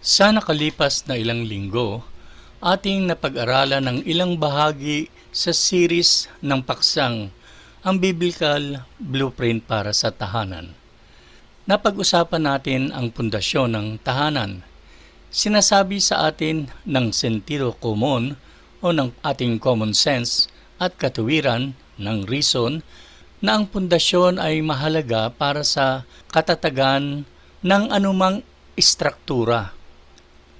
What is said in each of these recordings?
Sa nakalipas na ilang linggo, ating napag-aralan ng ilang bahagi sa series ng paksang ang Biblical Blueprint para sa Tahanan. Napag-usapan natin ang pundasyon ng tahanan. Sinasabi sa atin ng sentido komon o ng ating common sense at katuwiran ng reason na ang pundasyon ay mahalaga para sa katatagan ng anumang istruktura.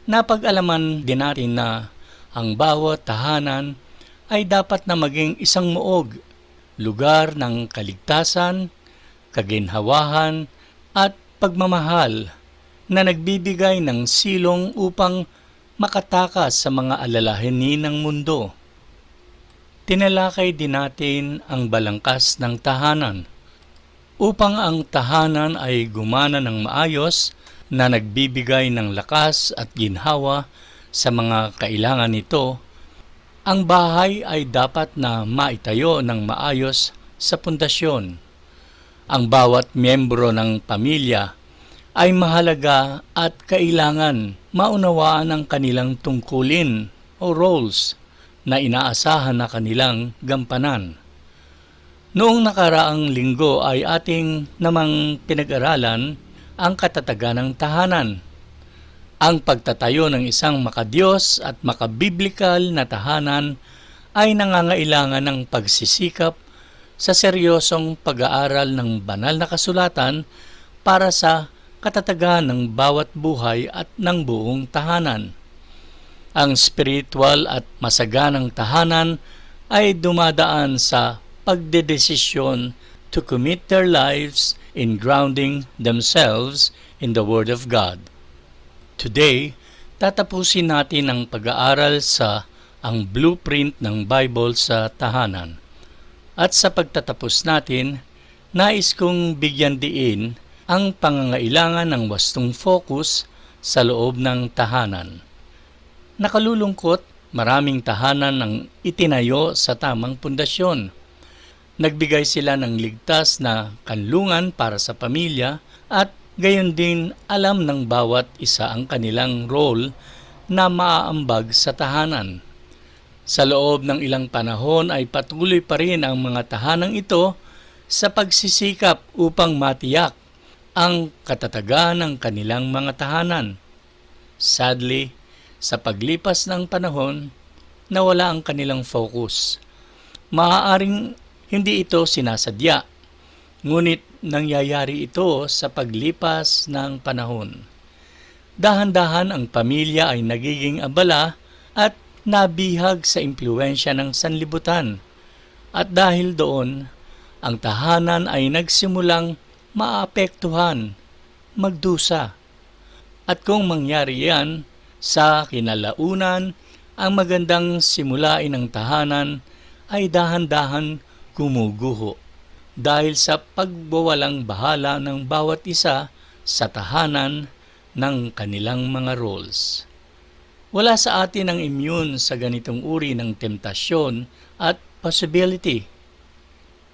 Napag-alaman din natin na ang bawat tahanan ay dapat na maging isang muog, lugar ng kaligtasan, kaginhawahan, at pagmamahal na nagbibigay ng silong upang makatakas sa mga alalahanin ng mundo. Tinalakay din natin ang balangkas ng tahanan upang ang tahanan ay gumana ng maayos na nagbibigay ng lakas at ginhawa sa mga kailangan nito, ang bahay ay dapat na maitayo ng maayos sa pundasyon. Ang bawat miyembro ng pamilya ay mahalaga at kailangan maunawaan ang kanilang tungkulin o roles na inaasahan na kanilang gampanan. Noong nakaraang linggo ay ating namang pinag-aralan ang katatagan ng tahanan. Ang pagtatayo ng isang makadiyos at makabiblikal na tahanan ay nangangailangan ng pagsisikap sa seryosong pag-aaral ng banal na kasulatan para sa katatagan ng bawat buhay at ng buong tahanan. Ang spiritual at masaganang tahanan ay dumadaan sa pagdedesisyon to commit their lives in grounding themselves in the Word of God. Today, tatapusin natin ang pag-aaral sa ang blueprint ng Bible sa tahanan. At sa pagtatapos natin, nais kong bigyan diin ang pangangailangan ng wastong focus sa loob ng tahanan. Nakalulungkot, maraming tahanan ang itinayo sa tamang pundasyon. Nagbigay sila ng ligtas na kanlungan para sa pamilya at gayon din alam ng bawat isa ang kanilang role na maaambag sa tahanan. Sa loob ng ilang panahon ay patuloy pa rin ang mga tahanang ito sa pagsisikap upang matiyak ang katatagan ng kanilang mga tahanan. Sadly, sa paglipas ng panahon, nawala ang kanilang focus. Maaaring hindi ito sinasadya, ngunit nangyayari ito sa paglipas ng panahon. Dahan-dahan ang pamilya ay nagiging abala at nabihag sa impluensya ng sanlibutan. At dahil doon, ang tahanan ay nagsimulang maapektuhan, magdusa. At kung mangyari yan, sa kinalaunan, ang magandang simulain ng tahanan ay dahan-dahan gumuguho dahil sa pagbawalang bahala ng bawat isa sa tahanan ng kanilang mga roles. Wala sa atin ang immune sa ganitong uri ng temptasyon at possibility.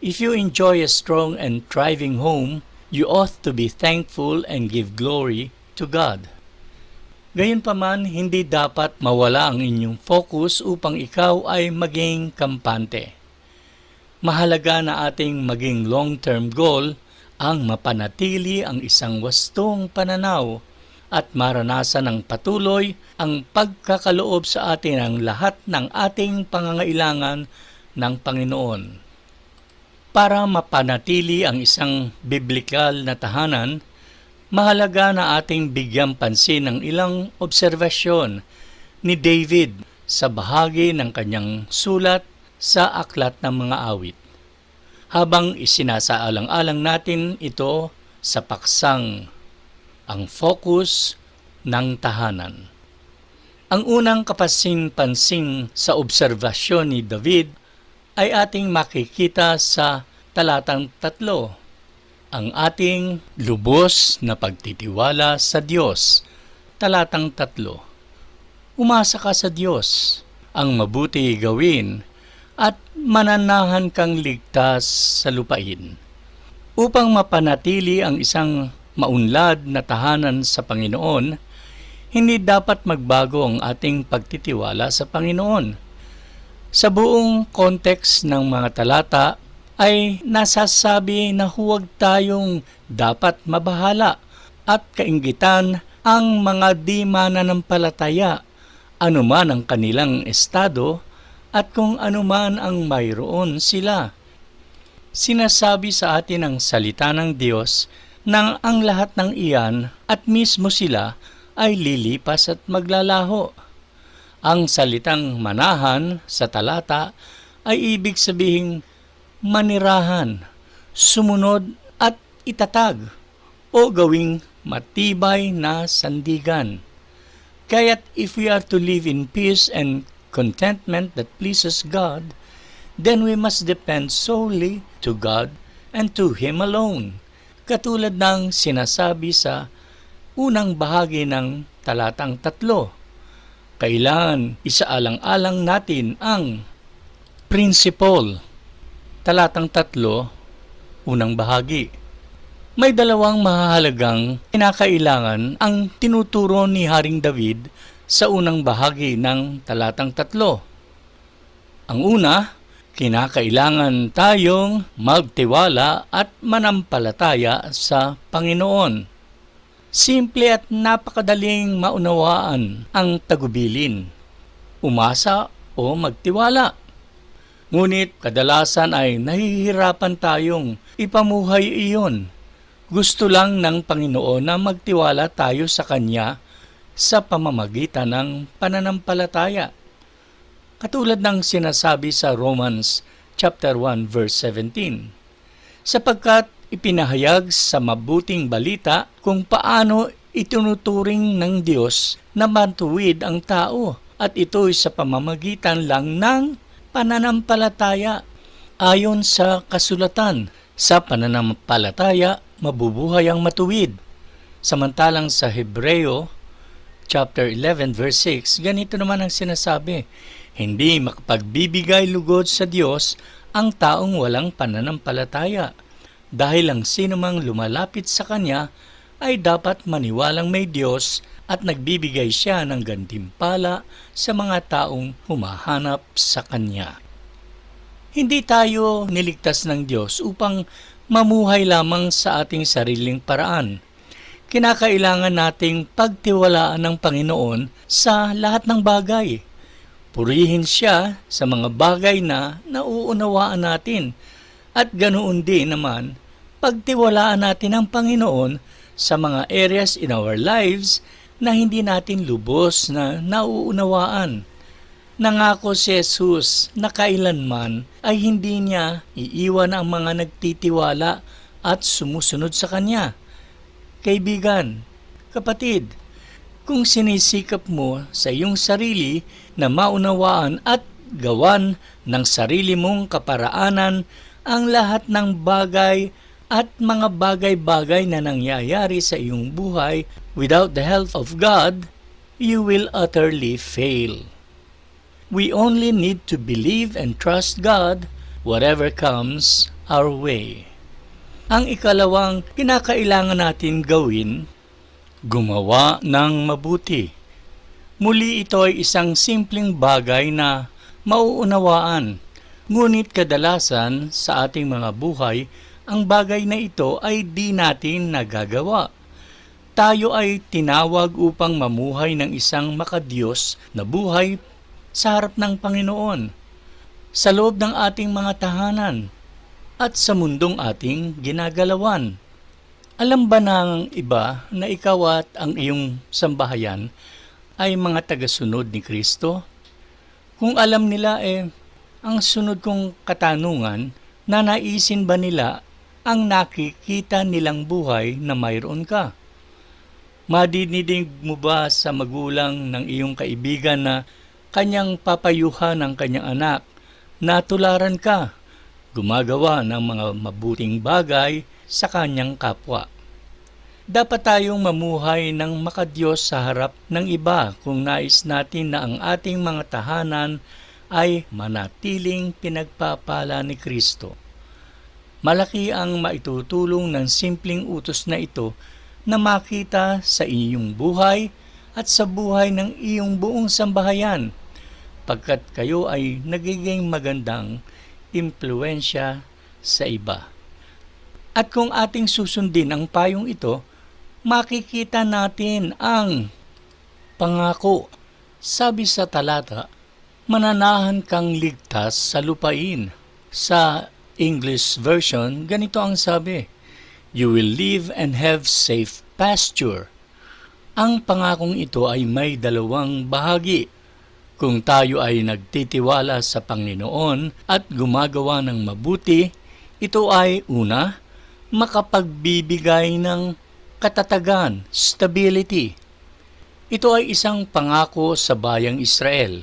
If you enjoy a strong and thriving home, you ought to be thankful and give glory to God. Gayunpaman, hindi dapat mawala ang inyong focus upang ikaw ay maging kampante. Mahalaga na ating maging long-term goal ang mapanatili ang isang wastong pananaw at maranasan ng patuloy ang pagkakaloob sa atin ng lahat ng ating pangangailangan ng Panginoon. Para mapanatili ang isang biblikal na tahanan, mahalaga na ating bigyang pansin ang ilang obserbasyon ni David sa bahagi ng kanyang sulat sa Aklat ng Mga Awit. Habang isinasaalang-alang natin ito sa paksang ang focus ng tahanan. Ang unang kapasing-pansing sa obserbasyon ni David ay ating makikita sa talatang tatlo. Ang ating lubos na pagtitiwala sa Diyos. Talatang tatlo. Umasa ka sa Diyos, ang mabuti gawin, at mananahan kang ligtas sa lupain. Upang mapanatili ang isang maunlad na tahanan sa Panginoon, hindi dapat magbago ang ating pagtitiwala sa Panginoon. Sa buong context ng mga talata ay nasasabi na huwag tayong dapat mabahala at kainggitan ang mga di mananampalataya anuman ang kanilang estado at kung anuman ang mayroon sila. Sinasabi sa atin ang salita ng Diyos nang ang lahat ng iyan at mismo sila ay lilipas at maglalaho. Ang salitang manahan sa talata ay ibig sabihing manirahan, sumunod at itatag o gawing matibay na sandigan. Kaya't if we are to live in peace and contentment that pleases God, then we must depend solely to God and to Him alone. Katulad ng sinasabi sa unang bahagi ng talatang tatlo. Kailangan isaalang-alang natin ang principle. Talatang tatlo, unang bahagi. May dalawang mahahalagang kinakailangan ang tinuturo ni Haring David sa unang bahagi ng talatang tatlo. Ang una, kinakailangan tayong magtiwala at manampalataya sa Panginoon. Simple at napakadaling maunawaan ang tagubilin. Umasa o magtiwala. Ngunit kadalasan ay nahihirapan tayong ipamuhay iyon. Gusto lang ng Panginoon na magtiwala tayo sa Kanya sa pamamagitan ng pananampalataya. Katulad ng sinasabi sa Romans chapter 1 verse 17. Sapagkat ipinahayag sa mabuting balita kung paano itinuturing ng Diyos na matuwid ang tao at ito'y sa pamamagitan lang ng pananampalataya ayon sa kasulatan. Sa pananampalataya, mabubuhay ang matuwid. Samantalang sa Hebreo chapter 11 verse 6, ganito naman ang sinasabi, hindi makapagbibigay lugod sa Diyos ang taong walang pananampalataya dahil ang sinumang lumalapit sa Kanya ay dapat maniwalang may Diyos at nagbibigay siya ng gantimpala sa mga taong humahanap sa Kanya. Hindi tayo niligtas ng Diyos upang mamuhay lamang sa ating sariling paraan. Kinakailangan nating pagtiwalaan ng Panginoon sa lahat ng bagay. Purihin siya sa mga bagay na nauunawaan natin at ganoon din naman pagtiwalaan natin ang Panginoon sa mga areas in our lives na hindi natin lubos na nauunawaan. Nangako si Jesus na kailanman ay hindi niya iiwan ang mga nagtitiwala at sumusunod sa Kanya. Kaibigan, kapatid, kung sinisikap mo sa iyong sarili na maunawaan at gawan ng sarili mong kaparaanan ang lahat ng bagay at mga bagay-bagay na nangyayari sa iyong buhay without the help of God, you will utterly fail. We only need to believe and trust God whatever comes our way. Ang ikalawang kinakailangan natin gawin, gumawa ng mabuti. Muli ito ay isang simpleng bagay na mauunawaan, ngunit kadalasan sa ating mga buhay, ang bagay na ito ay di natin nagagawa. Tayo ay tinawag upang mamuhay ng isang makadiyos na buhay sa harap ng Panginoon, sa loob ng ating mga tahanan, at sa mundong ating ginagalawan. Alam ba ng iba na ikaw at ang iyong sambahayan ay mga tagasunod ni Kristo? Kung alam nila eh, ang sunod kong katanungan, na naisin ba nila ang nakikita nilang buhay na mayroon ka? Madidinig mo ba sa magulang ng iyong kaibigan na kanyang papayuhan ng kanyang anak na tularan ka, gumagawa ng mga mabuting bagay sa kanyang kapwa. Dapat tayong mamuhay ng makadiyos sa harap ng iba kung nais natin na ang ating mga tahanan ay manatiling pinagpapala ni Kristo. Malaki ang maitutulong ng simpleng utos na ito na makita sa iyong buhay at sa buhay ng iyong buong sambahayan pagkat kayo ay nagiging magandang impluensya sa iba. At kung ating susundin ang payong ito, makikita natin ang pangako. Sabi sa talata, mananahan kang ligtas sa lupain. Sa English version, ganito ang sabi, You will live and have safe pasture. Ang pangakong ito ay may dalawang bahagi. Kung tayo ay nagtitiwala sa Panginoon at gumagawa ng mabuti, ito ay una, makapagbibigay ng katatagan, stability. Ito ay isang pangako sa bayang Israel.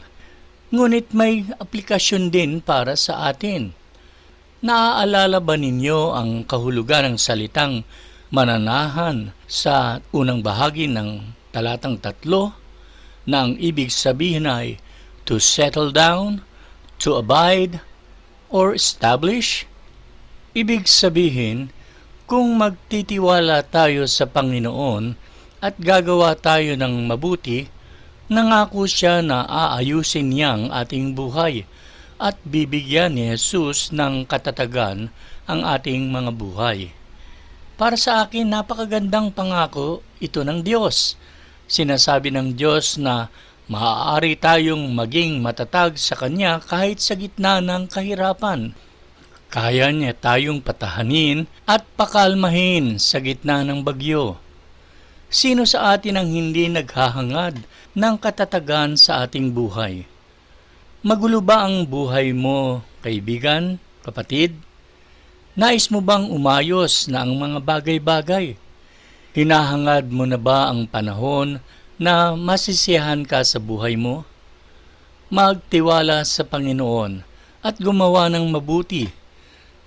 Ngunit may aplikasyon din para sa atin. Naaalala ba ninyo ang kahulugan ng salitang mananahan sa unang bahagi ng talatang tatlo na ang ibig sabihin ay to settle down, to abide, or establish? Ibig sabihin, kung magtitiwala tayo sa Panginoon at gagawa tayo ng mabuti, nangako siya na aayusin niya ang ating buhay at bibigyan ni Jesus ng katatagan ang ating mga buhay. Para sa akin, napakagandang pangako ito ng Diyos. Sinasabi ng Diyos na maaari tayong maging matatag sa Kanya kahit sa gitna ng kahirapan. Kaya niya tayong patahanin at pakalmahin sa gitna ng bagyo. Sino sa atin ang hindi naghahangad ng katatagan sa ating buhay? Magulo ba ang buhay mo, kaibigan, kapatid? Nais mo bang umayos na ang mga bagay-bagay? Hinahangad mo na ba ang panahon na masisiyahan ka sa buhay mo? Magtiwala sa Panginoon at gumawa ng mabuti.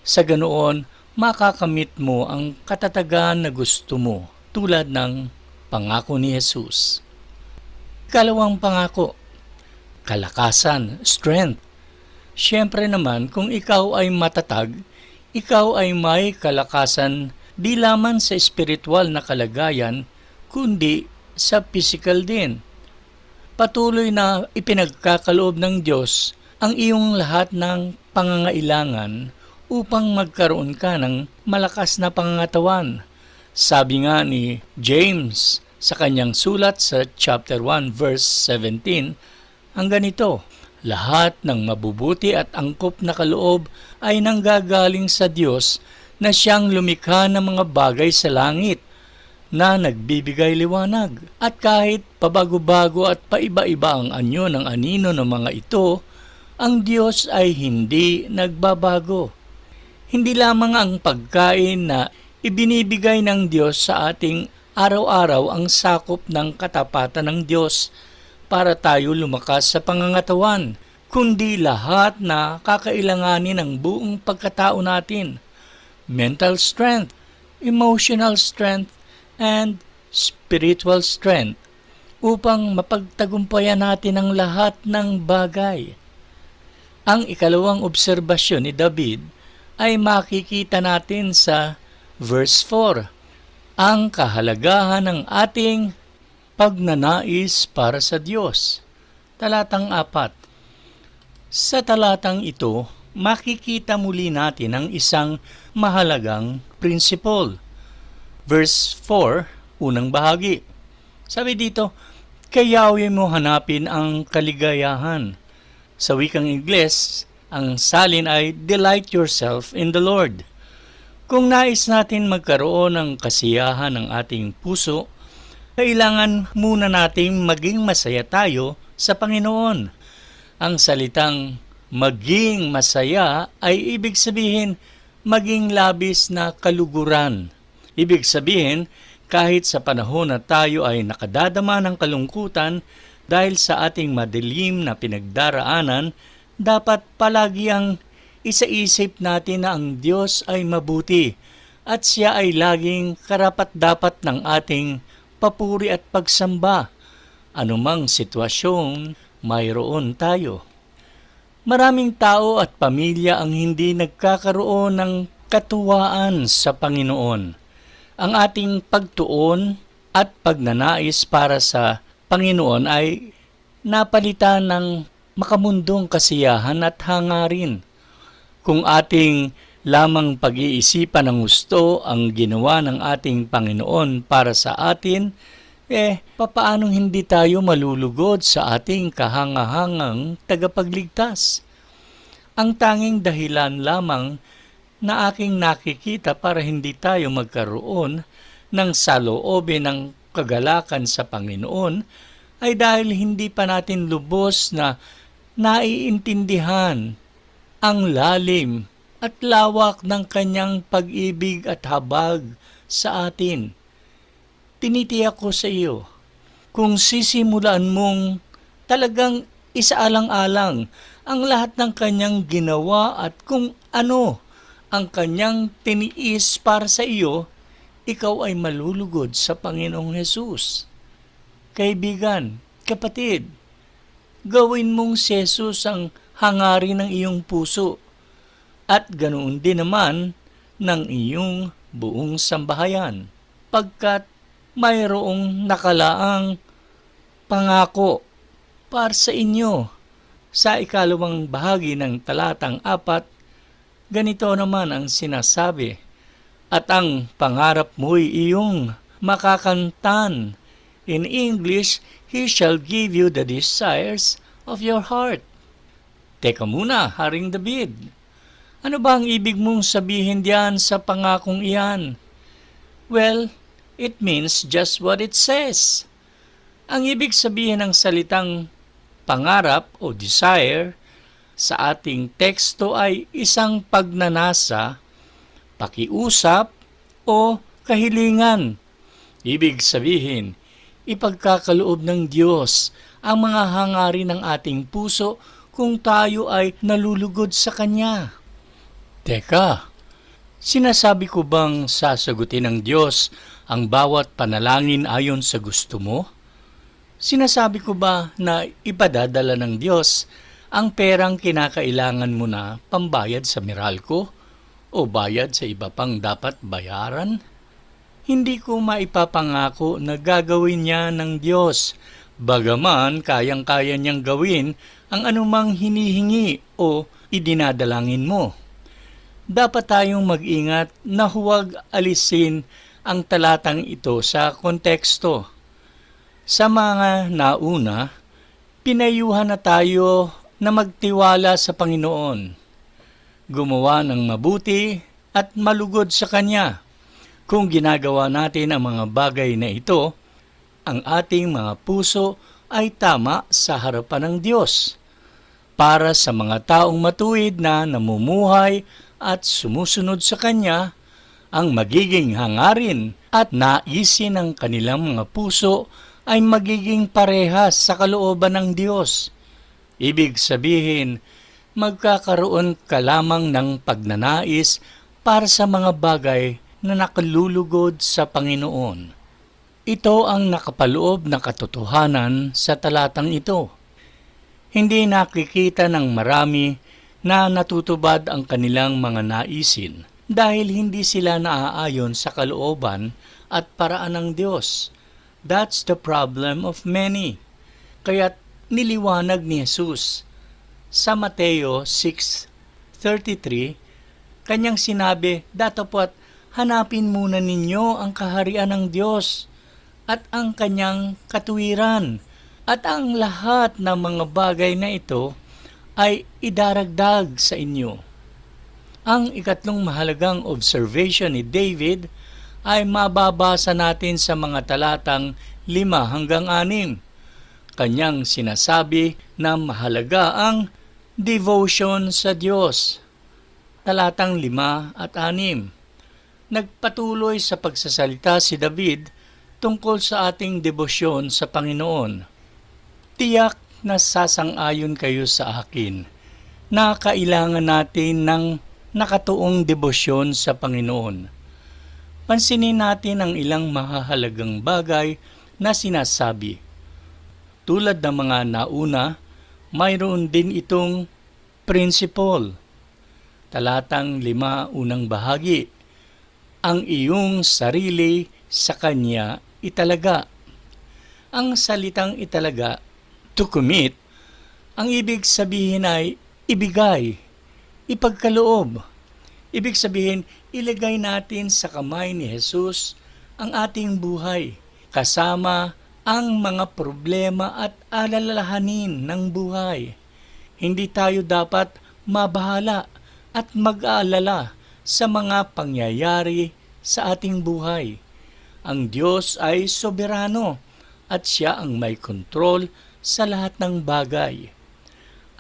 Sa ganoon, makakamit mo ang katatagan na gusto mo tulad ng pangako ni Jesus. Kalawang pangako, kalakasan, strength. Siyempre naman kung ikaw ay matatag, ikaw ay may kalakasan di lamang sa espiritual na kalagayan, kundi sa physical din. Patuloy na ipinagkakaloob ng Diyos ang iyong lahat ng pangangailangan upang magkaroon ka ng malakas na pangangatawan. Sabi nga ni James sa kanyang sulat sa chapter 1 verse 17, ang ganito, lahat ng mabubuti at angkop na kaloob ay nanggagaling sa Diyos na siyang lumikha ng mga bagay sa langit na nagbibigay liwanag. At kahit pabago-bago at paiba-iba ang anyo ng anino ng mga ito, ang Diyos ay hindi nagbabago. Hindi lamang ang pagkain na ibinibigay ng Diyos sa ating araw-araw ang sakop ng katapatan ng Diyos para tayo lumakas sa pangangatawan, kundi lahat na kakailanganin ng buong pagkatao natin – mental strength, emotional strength, and spiritual strength upang mapagtagumpayan natin ang lahat ng bagay. Ang ikalawang obserbasyon ni David ay makikita natin sa verse 4, ang kahalagahan ng ating pagnanais para sa Diyos. Talatang 4 Sa talatang ito, makikita muli natin ang isang mahalagang principle. Verse 4, unang bahagi. Sabi dito, kayawi mo hanapin ang kaligayahan. Sa wikang Ingles, ang salin ay delight yourself in the Lord. Kung nais natin magkaroon ng kasiyahan ng ating puso, kailangan muna nating maging masaya tayo sa Panginoon. Ang salitang Maging masaya ay ibig sabihin maging labis na kaluguran. Ibig sabihin, kahit sa panahon na tayo ay nakadadama ng kalungkutan dahil sa ating madilim na pinagdaraanan, dapat palagi ang isaisip natin na ang Diyos ay mabuti at siya ay laging karapat-dapat ng ating papuri at pagsamba. Anumang sitwasyon, mayroon tayo. Maraming tao at pamilya ang hindi nagkakaroon ng katuwaan sa Panginoon. Ang ating pagtuon at pagnanais para sa Panginoon ay napalitan ng makamundong kasiyahan at hangarin. Kung ating lamang pag-iisipan ng gusto ang ginawa ng ating Panginoon para sa atin, eh, papaanong hindi tayo malulugod sa ating kahangahangang tagapagligtas? Ang tanging dahilan lamang na aking nakikita para hindi tayo magkaroon ng saloobin ng kagalakan sa Panginoon ay dahil hindi pa natin lubos na naiintindihan ang lalim at lawak ng kanyang pag-ibig at habag sa atin. Tinitiyak ko sa iyo, kung sisimulan mong talagang isaalang-alang ang lahat ng kanyang ginawa at kung ano ang kanyang tiniis para sa iyo, ikaw ay malulugod sa Panginoong Hesus. Kaibigan, kapatid, gawin mong si Jesus ang hangarin ng iyong puso at ganoon din naman ng iyong buong sambahayan pagkat mayroong nakalaang pangako para sa inyo sa ikalawang bahagi ng talatang apat ganito naman ang sinasabi at ang pangarap mo'y iyong makakantan in English he shall give you the desires of your heart Teka muna, Haring David. Ano ba ang ibig mong sabihin diyan sa pangakong iyan? Well, it means just what it says. Ang ibig sabihin ng salitang pangarap o desire sa ating teksto ay isang pagnanasa, pakiusap o kahilingan. Ibig sabihin, ipagkakaloob ng Diyos ang mga hangarin ng ating puso kung tayo ay nalulugod sa Kanya. Teka, sinasabi ko bang sasagutin ng Diyos ang bawat panalangin ayon sa gusto mo? Sinasabi ko ba na ipadadala ng Diyos ang perang kinakailangan mo na pambayad sa Meralco o bayad sa iba pang dapat bayaran? Hindi ko maipapangako na gagawin niya ng Diyos Bagaman kayang-kaya niyang gawin ang anumang hinihingi o idinadalangin mo. Dapat tayong mag-ingat na huwag alisin ang talatang ito sa konteksto. Sa mga nauna, pinayuhan na tayo na magtiwala sa Panginoon, gumawa ng mabuti at malugod sa Kanya. Kung ginagawa natin ang mga bagay na ito, ang ating mga puso ay tama sa harapan ng Diyos. Para sa mga taong matuwid na namumuhay at sumusunod sa Kanya, ang magiging hangarin at naisin ng kanilang mga puso ay magiging parehas sa kalooban ng Diyos. Ibig sabihin, magkakaroon ka lamang ng pagnanais para sa mga bagay na nakalulugod sa Panginoon. Ito ang nakapaloob na katotohanan sa talatang ito. Hindi nakikita ng marami na natutubad ang kanilang mga naisin dahil hindi sila naaayon sa kalooban at paraan ng Diyos. That's the problem of many. Kaya't niliwanag ni Jesus sa Mateo 6.33, kanyang sinabi, Datapot, hanapin muna ninyo ang kaharian ng Diyos at ang kanyang katuwiran. At ang lahat ng mga bagay na ito ay idaragdag sa inyo. Ang ikatlong mahalagang observation ni David ay mababasa natin sa mga talatang 5 hanggang 6. Kanyang sinasabi na mahalaga ang devotion sa Diyos. Talatang 5 at 6. Nagpatuloy sa pagsasalita si David tungkol sa ating debosyon sa Panginoon. Tiyak na sasang-ayon kayo sa akin na kailangan natin ng nakatuong debosyon sa Panginoon. Pansinin natin ang ilang mahahalagang bagay na sinasabi. Tulad ng mga nauna, mayroon din itong principle. Talatang lima unang bahagi. Ang iyong sarili sa Kanya italaga. Ang salitang italaga, to commit, ang ibig sabihin ay ibigay, ipagkaloob. Ibig sabihin, ilagay natin sa kamay ni Jesus ang ating buhay, kasama ang mga problema at alalahanin ng buhay. Hindi tayo dapat mabahala at mag-aalala sa mga pangyayari sa ating buhay. Ang Diyos ay soberano at siya ang may kontrol sa lahat ng bagay.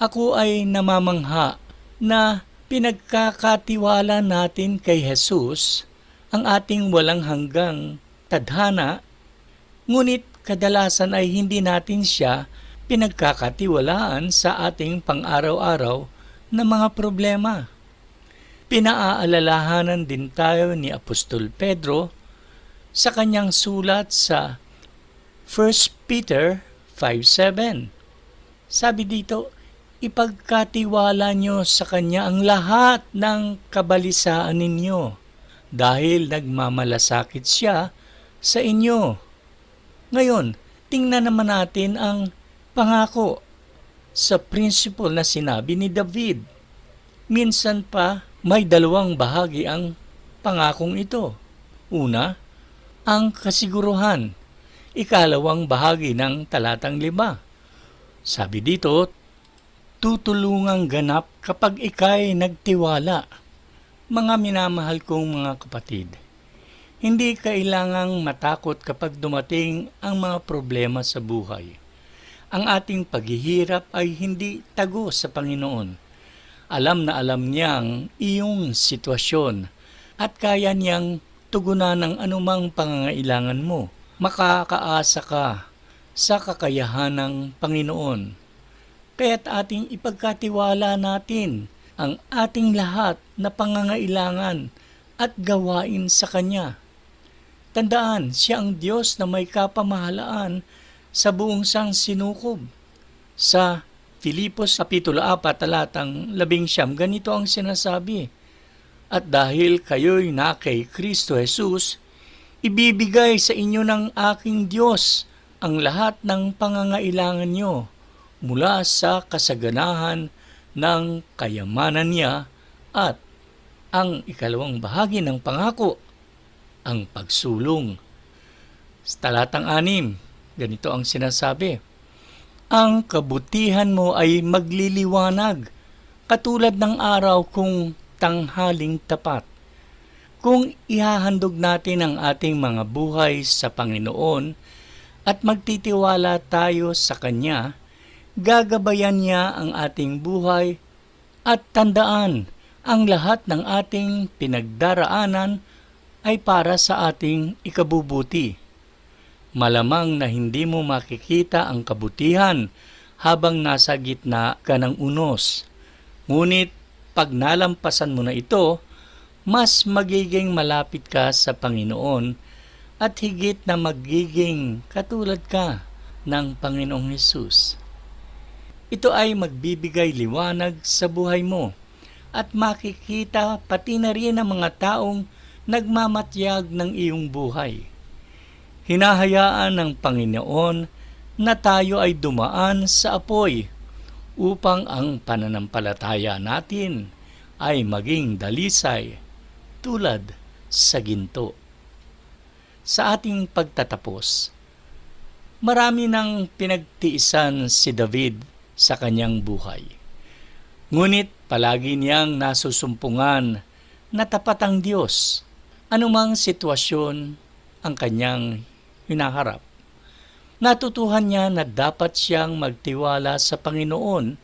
Ako ay namamangha na pinagkakatiwala natin kay Jesus ang ating walang hanggang tadhana, ngunit kadalasan ay hindi natin siya pinagkakatiwalaan sa ating pang-araw-araw na mga problema. Pinaaalalahanan din tayo ni Apostol Pedro sa kanyang sulat sa 1 Peter 5.7. Sabi dito, ipagkatiwala nyo sa kanya ang lahat ng kabalisaan ninyo dahil nagmamalasakit siya sa inyo. Ngayon, tingnan naman natin ang pangako sa principle na sinabi ni David. Minsan pa may dalawang bahagi ang pangakong ito. Una, ang kasiguruhan. Ikalawang bahagi ng talatang lima. Sabi dito, tutulungang ganap kapag ikay nagtiwala. Mga minamahal kong mga kapatid, hindi kailangang matakot kapag dumating ang mga problema sa buhay. Ang ating paghihirap ay hindi tago sa Panginoon. Alam na alam niyang iyong sitwasyon at kaya niyang tugunan ng anumang pangangailangan mo. Makakaasa ka sa kakayahan ng Panginoon. Kaya't ating ipagkatiwala natin ang ating lahat na pangangailangan at gawain sa Kanya. Tandaan, siya ang Diyos na may kapamahalaan sa buong sang sinukob. Sa Filipos Kapitulo 4 talatang 11 ganito ang sinasabi, At dahil kayo'y na kay Kristo Jesus, ibibigay sa inyo ng aking Diyos ang lahat ng pangangailangan nyo mula sa kasaganahan ng kayamanan niya at ang ikalawang bahagi ng pangako, ang pagsulong. Sa talatang anim, ganito ang sinasabi, Ang kabutihan mo ay magliliwanag, katulad ng araw kung tanghaling tapat. Kung ihahandog natin ang ating mga buhay sa Panginoon at magtitiwala tayo sa Kanya, gagabayan niya ang ating buhay at tandaan ang lahat ng ating pinagdaraanan ay para sa ating ikabubuti. Malamang na hindi mo makikita ang kabutihan habang nasa gitna ka ng unos. Ngunit pag nalampasan mo na ito, mas magiging malapit ka sa Panginoon at higit na magiging katulad ka ng Panginoong Hesus. Ito ay magbibigay liwanag sa buhay mo at makikita pati na rin ang mga taong nagmamatyag ng iyong buhay. Hinahayaan ng Panginoon na tayo ay dumaan sa apoy upang ang pananampalataya natin ay maging dalisay tulad sa ginto. Sa ating pagtatapos, marami nang pinagtiisan si David sa kanyang buhay. Ngunit palagi niyang nasusumpungan na tapat ang Diyos, anumang sitwasyon ang kanyang hinaharap. Natutuhan niya na dapat siyang magtiwala sa Panginoon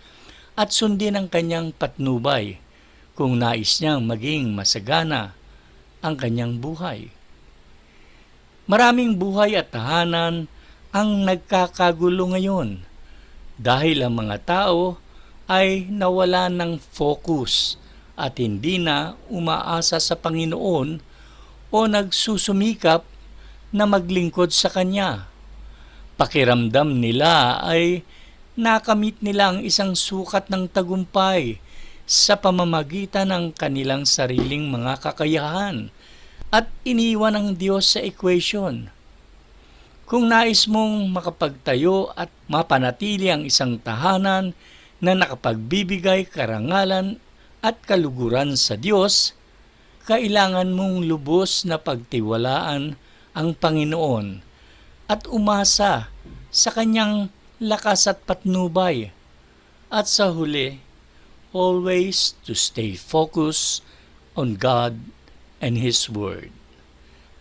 at sundin ang kanyang patnubay kung nais niyang maging masagana ang kanyang buhay. Maraming buhay at tahanan ang nagkakagulo ngayon dahil ang mga tao ay nawala ng focus at hindi na umaasa sa Panginoon o nagsusumikap na maglingkod sa Kanya. Pakiramdam nila ay nakamit nila ang isang sukat ng tagumpay sa pamamagitan ng kanilang sariling mga kakayahan at iniwan ang Diyos sa equation. Kung nais mong makapagtayo at mapanatili ang isang tahanan na nakapagbibigay karangalan at kaluguran sa Diyos, kailangan mong lubos na pagtiwalaan ang Panginoon at umasa sa kanyang lakas at patnubay. At sa huli, always to stay focused on God and His Word.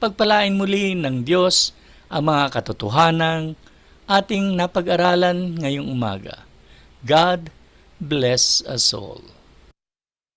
Pagpalain muli ng Diyos ang mga katotohanang ating napag-aralan ngayong umaga. God bless us all.